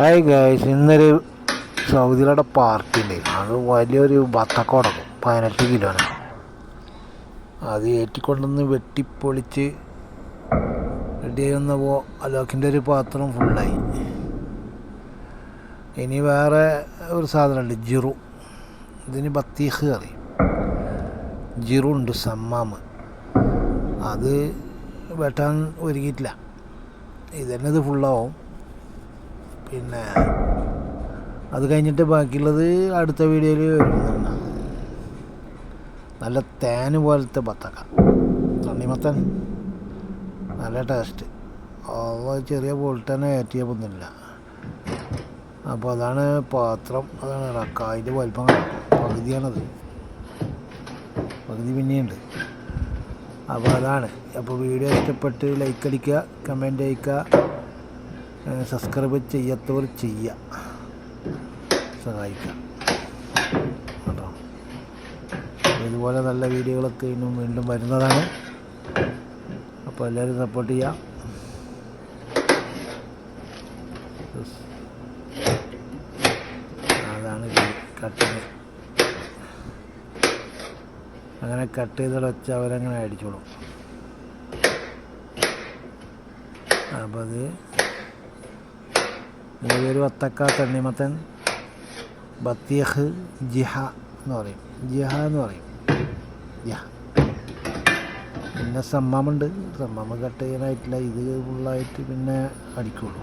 Hi guys ഇന്നൊരു സൗദിയിലൂടെ party ഉണ്ട് അത് വലിയൊരു ബത്തക്കോടക്കും പതിനെട്ട് കിലോന്. അത് ഏറ്റിക്കൊണ്ടൊന്ന് വെട്ടിപ്പൊളിച്ച് റെഡിയായി വന്നപ്പോൾ അലോക്കിന്റെ ഒരു പാത്രം ഫുള്ളായി ഇനി വേറെ ഒരു സാധനമുണ്ട് ജിറു. ഇതിന് ബത്തീഹ് കറി. ജിറു ഉണ്ട് സമ്മാമ്. അത് വെട്ടാൻ ഒരുക്കിയിട്ടില്ല ഇതന്നെ ഇത് ഫുള്ളാവും പിന്നെ അത് കഴിഞ്ഞിട്ട് ബാക്കിയുള്ളത് അടുത്ത വീഡിയോയിൽ വരുന്നതാണ്. നല്ല തേന് പോലത്തെ ബത്തക്ക തണ്ണിമത്തൻ നല്ല ടേസ്റ്റ് അത് ചെറിയ ഏറ്റിയ പൊന്നില്ല. അപ്പോൾ അതാണ് പാത്രം. അതാണ് റക്കായിന്റെ വലിപ്പം? പകുതിയാണത്. പകുതി പിന്നെയുണ്ട്. അപ്പോൾ അതാണ്. അപ്പോൾ വീഡിയോ ഇഷ്ടപ്പെട്ട് ലൈക്ക് അടിക്കുക കമന്റ് അയക്കുക. സബ്സ്ക്രൈബ് ചെയ്യാത്തവർ ചെയ്യുക. സഹായിക്കുക. കേട്ടോ? ഇതുപോലെ നല്ല വീഡിയോകളൊക്കെ ഇന്നും വീണ്ടും വരുന്നതാണ്. അപ്പോൾ എല്ലാവരും സപ്പോർട്ട് ചെയ്യാം. അതാണ് കട്ടിങ് അങ്ങനെ കട്ട് ചെയ്തിട്ട് വെച്ച് അവരങ്ങനെ അടിച്ചോളും. അപ്പോൾ അത് പേര് വത്തക്ക തണ്ണിമത്തൻ ബത്തിയഹ് ജിഹ എന്ന് പറയും. ജിഹ എന്ന് പറയും. ജിഹ. പിന്നെ സമ്മാമുണ്ട്. സമ്മാമ കട്ട് ചെയ്യാനായിട്ടില്ല ഇത് ഫുള്ളായിട്ട് പിന്നെ അടിക്കുള്ളൂ.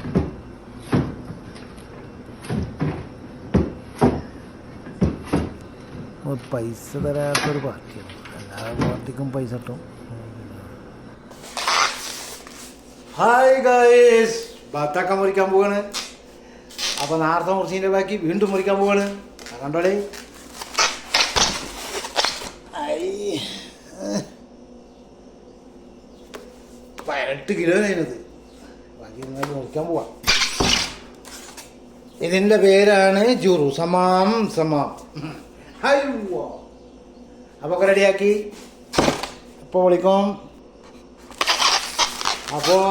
പൈസ തരാത്തൊരു പാർട്ടിയാണ്. എല്ലാ പാർട്ടിക്കും പൈസ കിട്ടും. ഹായ് ഗായ് ബാത്താക്കാൻ മുറിക്കാൻ പോവാണ്. അപ്പൊ നേരത്തെ മുറിച്ചിന്റെ ബാക്കി വീണ്ടും മുറിക്കാൻ പോവാണ്. കണ്ടോളേ. പതിനെട്ട് കിലോ അതിനത് ബാക്കി മുറിക്കാൻ പോവാ. ഇതിന്റെ പേരാണ് ജുറു. സമാം സമാം. അപ്പൊ റെഡിയാക്കി. അപ്പോൾ വിളിക്കും. അപ്പോൾ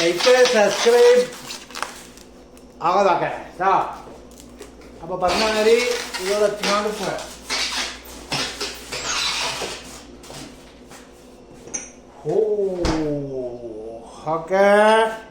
ലൈക്ക് സബ്സ്ക്രൈബ് आगे आके सा अब बनना है री ये वाला चिकन फ्राई हो हके.